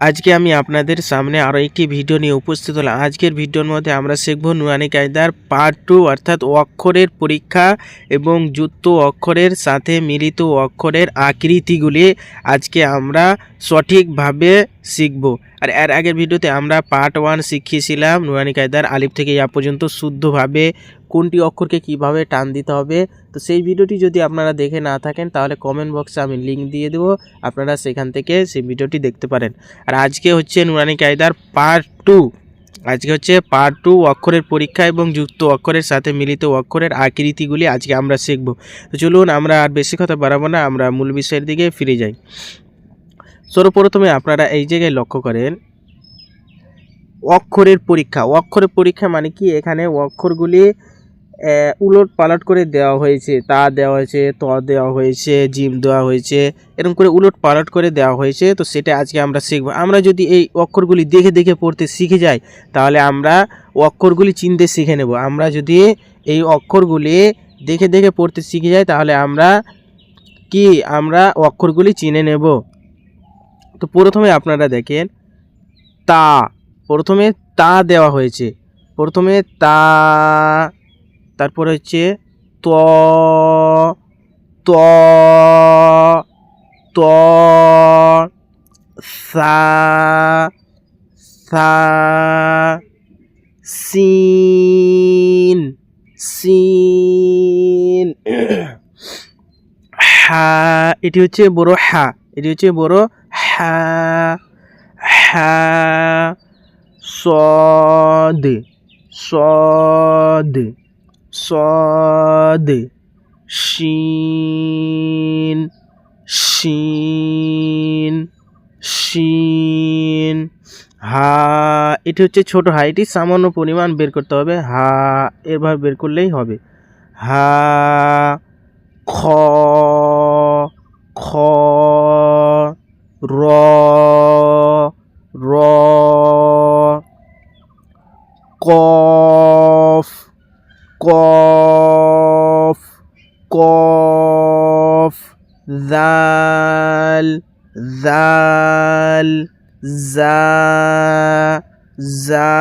আজকে আমি আপনাদের সামনে আরও একটি ভিডিও নিয়ে উপস্থিত হলাম। আজকের ভিডিওর মধ্যে আমরা শিখব নুরানি কায়দার পার্ট টু অর্থাৎ অক্ষরের পরীক্ষা এবং যুক্ত অক্ষরের সাথে মিলিত অক্ষরের আকৃতিগুলি। আজকে আমরা সঠিকভাবে শিখব। আর এর আগের ভিডিওতে আমরা পার্ট ওয়ান শিখিয়েছিলাম নুরানি কায়দার আলিফ থেকে ইয়া পর্যন্ত শুদ্ধভাবে কোনটি অক্ষরকে কীভাবে টান দিতে হবে। তো সেই ভিডিওটি যদি আপনারা দেখে না থাকেন, তাহলে কমেন্ট বক্সে আমি লিঙ্ক দিয়ে দেবো। আপনারা সেখান থেকে সেই ভিডিওটি দেখতে পারেন। আর আজকে হচ্ছে নুরানি কায়দার পার্ট টু আজকে হচ্ছে পার্ট টু অক্ষরের পরীক্ষা এবং যুক্ত অক্ষরের সাথে মিলিত অক্ষরের আকৃতিগুলি আজকে আমরা শিখব। তো চলুন, আমরা আর বেশি কথা বাড়াবো না, আমরা মূল বিষয়ের দিকে ফিরে যাই। সর্বপ্রথমে আপনারা এই জায়গায় লক্ষ্য করেন, অক্ষরের পরীক্ষা। অক্ষরের পরীক্ষা মানে কি? এখানে অক্ষরগুলি উলট পালট করে দেওয়া হয়েছে। তা দেওয়া হয়েছে, ত দেওয়া হয়েছে, জিম দেওয়া হয়েছে, এরকম করে উলট পালট করে দেওয়া হয়েছে। তো সেটা আজকে আমরা শিখব। আমরা যদি এই অক্ষরগুলি দেখে দেখে পড়তে শিখে যাই, তাহলে আমরা অক্ষরগুলি চিনতে শিখে নেব। আমরা যদি এই অক্ষরগুলি দেখে দেখে পড়তে শিখে যাই, তাহলে আমরা কি? আমরা অক্ষরগুলি চিনে নেব। তো প্রথমে আপনারা দেখেন, তা, প্রথমে তা দেওয়া হয়েছে। প্রথমে তা, তারপরে হচ্ছে ত ত ত, সা সা, সিন সিন, হা, এটি হচ্ছে বড় হা, এটি হচ্ছে বড় হা হা সদ সদ সদ, শিন শিন শিন, হা, এটি হচ্ছে ছোট হা, এটি সামান্য পরিমাণ বের করতে হবে, হা, এভাবে বের করলেই হবে, হা, খ খ র র কফ কফ কফ জাল জাল জা জা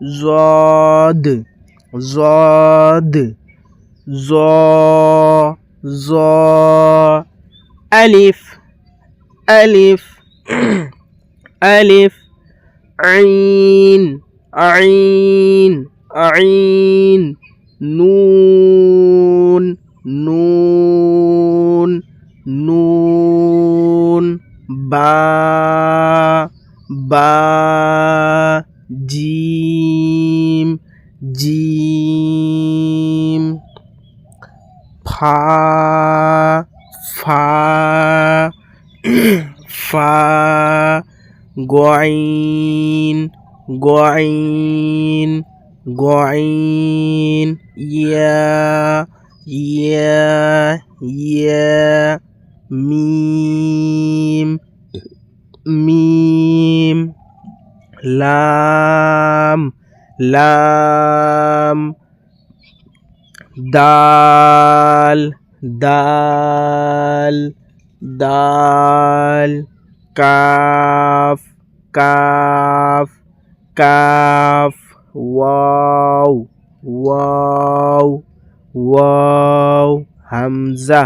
জদ জদ জ জ আলিফ আলিফ আলিফ আইন আইন আইন নুন নুন নুন বা বা জিম জিম ফা ফা ফা গয়ন গয়ন গয়ন ইয়া ইয়া ইয়া মিম মিম লাম লাম দাল দাল দাল কাফ কাফ কাফ, ওয়াও ওয়াও ওয়াও, হামজা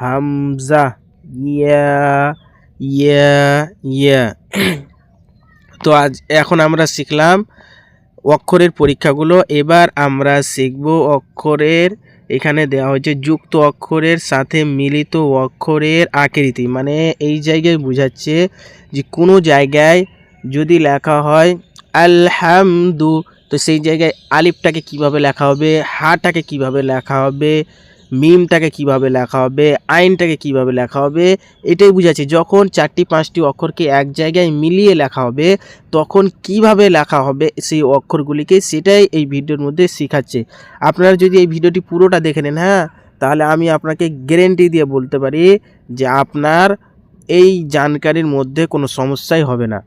হামজা, ইয়া ইয়া ইয়া। তো আজ এখন আমরা শিখলাম অক্ষরের পরীক্ষাগুলো। এবার আমরা শিখব অক্ষরের এখানে দেওয়া হয়েছে যুক্ত অক্ষরের সাথে মিলিত অক্ষরের আকৃতি। মানে এই জায়গায় বোঝাচ্ছে যে কোনো জায়গায় যদি লেখা হয় আলহামদু, তো সেই জায়গায় আলিফটাকে কীভাবে লেখা হবে, হাটাকে কীভাবে লেখা হবে মিমটাকে কীভাবে লেখা হবে, আইনটাকে কীভাবে লেখা হবে, এটাই বুঝাচ্ছি। যখন চারটি পাঁচটি অক্ষরকে এক জায়গায় মিলিয়ে লেখা হবে, তখন কীভাবে লেখা হবে সেই অক্ষরগুলিকে সেটাই এই ভিডিওর মধ্যে শেখাচ্ছে। আপনারা যদি এই ভিডিওটি পুরোটা দেখে নেন হ্যাঁ তাহলে আমি আপনাকে গ্যারেন্টি দিয়ে বলতে পারি যে আপনার এই জানকারির মধ্যে কোনো সমস্যাই হবে না।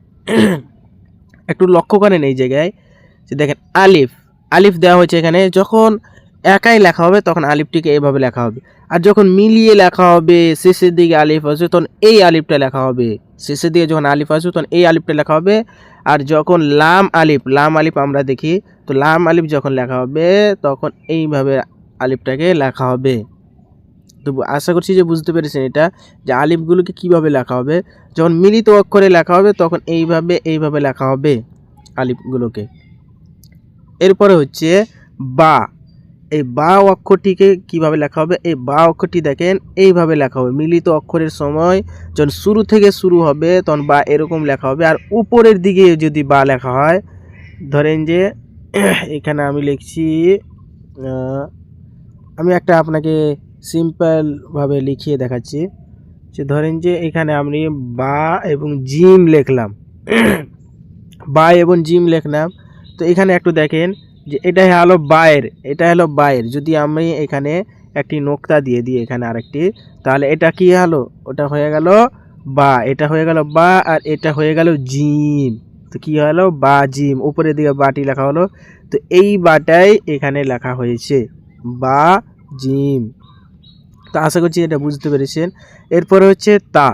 একটু লক্ষ্য করেন এই জায়গায়, যে দেখেন আলিফ আলিফ দেওয়া হয়েছে এখানে। যখন একাই লেখা হবে, তখন আলিফটিকে এভাবে লেখা হবে। আর যখন মিলিয়ে লেখা হবে, শেষের দিকে আলিফ আসবে, তখন এই আলিফটা লেখা হবে। শেষের দিকে যখন আলিফ আসবে, তখন এই আলিফটা লেখা হবে। আর যখন লাম আলিফ লাম আলিফ আমরা দেখি, তো লাম আলিফ যখন লেখা হবে, তখন এইভাবে আলিফটাকে লেখা হবে। তো আশা করছি যে বুঝতে পেরেছেন এটা, যে আলিফগুলোকে কীভাবে লেখা হবে। যখন মিলিত অক্ষরে লেখা হবে, তখন এইভাবে এইভাবে লেখা হবে আলিফগুলোকে। এরপরে হচ্ছে বা। এই বা অক্ষরটিকে কীভাবে লেখা হবে? এই বা অক্ষরটি দেখেন, এইভাবে লেখা হবে। মিলিত অক্ষরের সময় যখন শুরু থেকে শুরু হবে, তখন বা এরকম লেখা হবে। আর উপরের দিকে যদি বা লেখা হয়, ধরেন যে, এখানে আমি লিখছি আমি একটা আপনাকে সিম্পলভাবে লিখিয়ে দেখাচ্ছি। যে ধরেন যে, এখানে আমি বা এবং জিম লিখলাম। বা এবং জিম লিখলাম। তো এখানে একটু দেখেন যে এটা হলো বায়ের, এটা হলো বায়ের। যদি আমি এখানে একটি নোক্তা দিয়ে দিই এখানে আরেকটি, তাহলে এটা কি হলো? ওটা হয়ে গেল বা, এটা হয়ে গেল বা, আর এটা হয়ে গেল জিম। তো কি হলো? বা, জিম। উপরের দিকে বাটি লেখা হলো। তো এই বাটাই এখানে লেখা হয়েছে বা, জিম। তো আশা করছি এটা বুঝতে পেরেছেন। এরপরে হচ্ছে তা।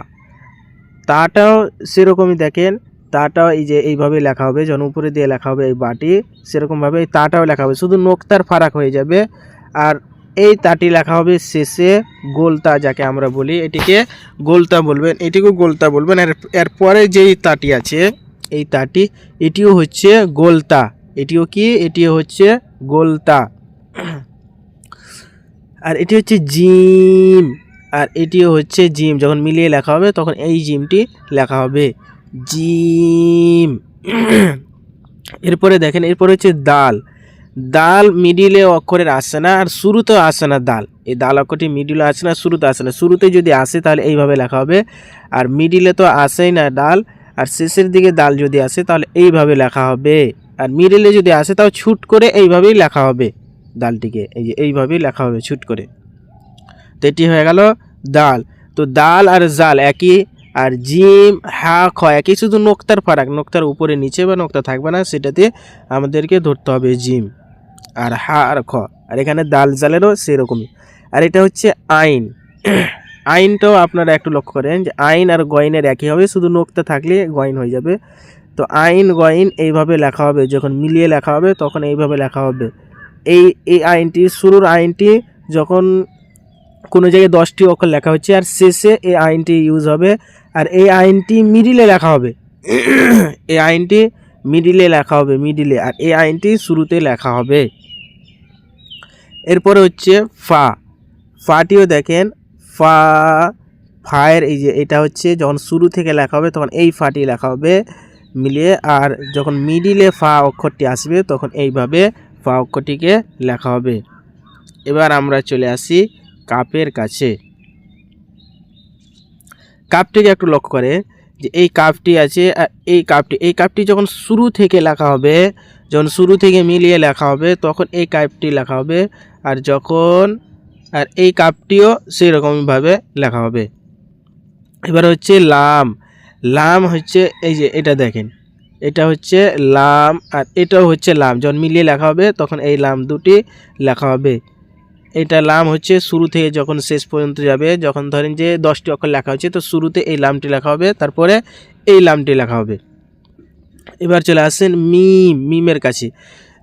তাটাও সেরকমই দেখেন। তাটাও এই যে এইভাবে লেখা হবে যখন উপরে দিয়ে লেখা হবে এই বাটি, সেরকমভাবে এই তাটাও লেখা হবে। শুধু নোক্তার ফারাক হয়ে যাবে। আর এই তাটি লেখা হবে শেষে গোলতা যাকে আমরা বলি। এটিকে গোলতা বলবেন, এটিকেও গোলতা বলবেন। আর এরপরে যেই তাটি আছে, এই তাটি, এটিও হচ্ছে গোলতা। এটিও কি? এটিও হচ্ছে গোলতা। আর এটি হচ্ছে জিম। আর এটিও হচ্ছে জিম। যখন মিলিয়ে লেখা হবে, তখন এই জিমটি লেখা হবে। জিম। এরপরে দেখেন, এরপরে হচ্ছে দাল। দাল মিডিলে অক্ষরের আসে না, আর শুরুতেও আসে না দাল। এই দাল অক্ষরটি মিডিলে আসে না, শুরুতে আসে না। শুরুতে যদি আসে, তাহলে এইভাবে লেখা হবে। আর মিডিলে তো আসেই না ডাল আর শেষের দিকে দাল যদি আসে, তাহলে এইভাবে লেখা হবে। আর মিডিলে যদি আসে, তাও ছুট করে এইভাবেই লেখা হবে দালটিকে। এই যে এইভাবেই লেখা হবে, ছুট করে। তো এটি হয়ে গেল দাল। তো দাল আর জাল একই আর জিম হা খ একই শুধু নোক্তার ফারাক, নোক্তার উপরে নিচে বা নোক্তা থাকবে না, সেটাতে আমাদেরকে ধরতে হবে জিম। আর হা আর খ আর এখানে দাল জালেরও সেরকমই। আর এটা হচ্ছে আইন। আইনটাও আপনারা একটু লক্ষ্য করেন যে আইন আর গয়নের একই হবে, শুধু নোক্তা থাকলে গয়ন হয়ে যাবে। তো আইন, গয়ন এইভাবে লেখা হবে, যখন মিলিয়ে লেখা হবে, তখন এইভাবে লেখা হবে। এই এই আইনটি, শুরুর আইনটি যখন কোনো জায়গায় দশটি অক্ষর লেখা হচ্ছে, আর শেষে এই আইনটি ইউজ হবে আর এই আইনটি মিডিলে লেখা হবে। এই আইনটি মিডিলে লেখা হবে মিডিলে আর এই আইনটি শুরুতে লেখা হবে। এরপরে হচ্ছে ফা। ফাটিও দেখেন। ফা, ফায়ের এই যে এটা হচ্ছে যখন শুরু থেকে লেখা হবে তখন এই ফাটি লেখা হবে মিলিয়ে। আর যখন মিডিলে ফা অক্ষরটি আসবে তখন এইভাবে ফা অক্ষরটিকে লেখা হবে। এবার আমরা চলে আসি কাপের কাছে। কাপটিকে একটু লক্ষ্য করে যে এই কাপটি আছে, আর এই কাপটি এই কাপটি যখন শুরু থেকে লেখা হবে, যখন শুরু থেকে মিলিয়ে লেখা হবে, তখন এই কাপটি লেখা হবে, আর যখন, আর এই কাপটিও সেই রকমভাবে লেখা হবে। এবার হচ্ছে লাম। লাম হচ্ছে, এই যে এটা দেখেন, এটা হচ্ছে লাম, আর এটাও হচ্ছে লাম। যখন মিলিয়ে লেখা হবে, তখন এই লাম দুটি লেখা হবে। এটা লাম হচ্ছে শুরু থেকে যখন শেষ পর্যন্ত যাবে, যখন ধরেন যে দশটি অক্ষর লেখা হচ্ছে, তো শুরুতে এই লামটি লেখা হবে, তারপরে এই লামটি লেখা হবে। এবার চলে আসেন মিম, মিমের কাছে।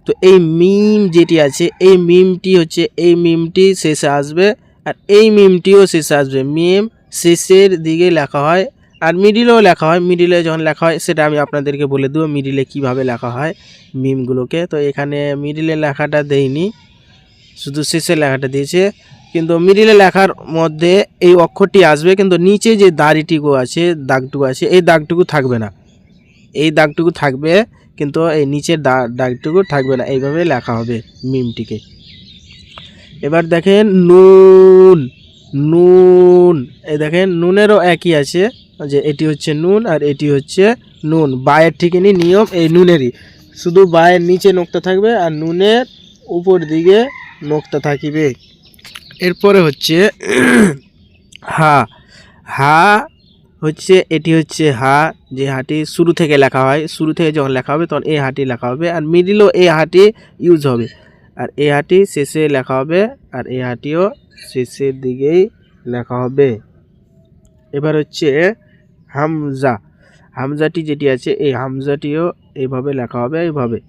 তো এই মিম যেটি আছে, এই মিমটি হচ্ছে, এই মিমটি শেষে আসবে আর এই মিমটিও শেষে আসবে। মিম শেষের দিকে লেখা হয় আর মিডিলেও লেখা হয়। মিডিলে যখন লেখা হয়, সেটা আমি আপনাদেরকে বলে দেবো মিডিলে কীভাবে লেখা হয় মিমগুলোকে। তো এখানে মিডিলে লেখাটা দেইনি। শুধু শেষে লেখাটা দিয়েছে, কিন্তু মিডিলে লেখার মধ্যে এই অক্ষরটি আসবে, কিন্তু নিচে যে দাড়িটুকু আছে, দাগটুকু আছে, এই দাগটুকু থাকবে না। এই দাগটুকু থাকবে, কিন্তু এই নিচের দাগটুকু থাকবে না। এইভাবে লেখা হবে মিমটিকে। এবার দেখেন নুন নুন। এই দেখেন নুনেরও একই আছে, যে এটি হচ্ছে নুন আর এটি হচ্ছে নুন। বায়ের ঠিকই নিয়ম, এই নুনেরই। শুধু বায়ের নিচে নোকটা থাকবে আর নুনের উপর দিকে নোকটা থাকিবে। এরপরে হচ্ছে, হা হা হচ্ছে, এটি হচ্ছে হা, যে হাটি শুরু থেকে লেখা হয়। শুরু থেকে যখন লেখা হবে, তখন এই হাটি লেখা হবে আর মিডিলও এই হাটি ইউজ হবে। আর এই হাটি শেষে লেখা হবে আর এই হাটিও শেষের দিকেই লেখা হবে। এবার হচ্ছে হামজা। হামজাটি যেটি আছে, এই হামজাটিও এইভাবে লেখা হবে, এইভাবে।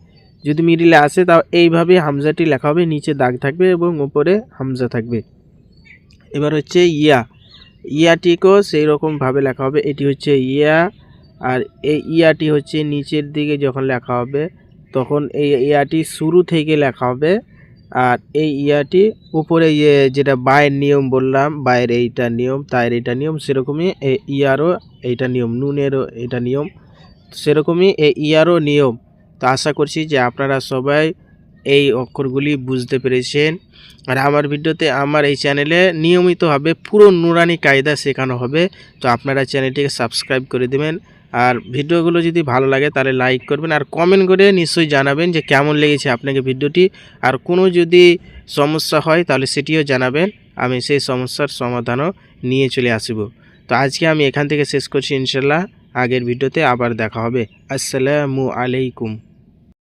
যদি মিডিলে আসে তা এইভাবে হামজাটি লেখা হবে, নিচে দাগ থাকবে এবং উপরে হামজা থাকবে। এবার হচ্ছে ইয়া। ইয়াটিকেও সেই রকমভাবে লেখা হবে, এটি হচ্ছে ইয়া, আর এই ইয়াটি হচ্ছে নিচের দিকে যখন লেখা হবে, তখন এই ইয়াটি শুরু থেকে লেখা হবে, আর এই ইয়াটি উপরে ইয়ে যেটা বায়ের নিয়ম বললাম, বায়ের এইটা নিয়ম, তায়ের এইটা নিয়ম, সেরকমই এই ইয়ারও এইটা নিয়ম, নুনেরও এটা নিয়ম, সেরকমই এই ইয়ারও নিয়ম। তো আশা করছি যে আপনারা সবাই এই অক্ষরগুলি বুঝতে পেরেছেন। আর আমার ভিডিওতে আমার এই চ্যানেলে নিয়মিতভাবে পুরো নুরানি কায়দা শেখানো হবে। তো আপনারা চ্যানেলটিকে সাবস্ক্রাইব করে দেবেন। আর ভিডিওগুলো যদি ভালো লাগে তাহলে লাইক করবেন আর কমেন্ট করে নিশ্চয়ই জানাবেন যে কেমন লেগেছে আপনাকে ভিডিওটি। আর কোনো যদি সমস্যা হয় তাহলে সেটিও জানাবেন। আমি সেই সমস্যার সমাধানও নিয়ে চলে আসব। তো আজকে আমি এখান থেকে শেষ করছি ইনশাল্লাহ। আগের ভিডিওতে আবার দেখা হবে। আসসালামু আলাইকুম।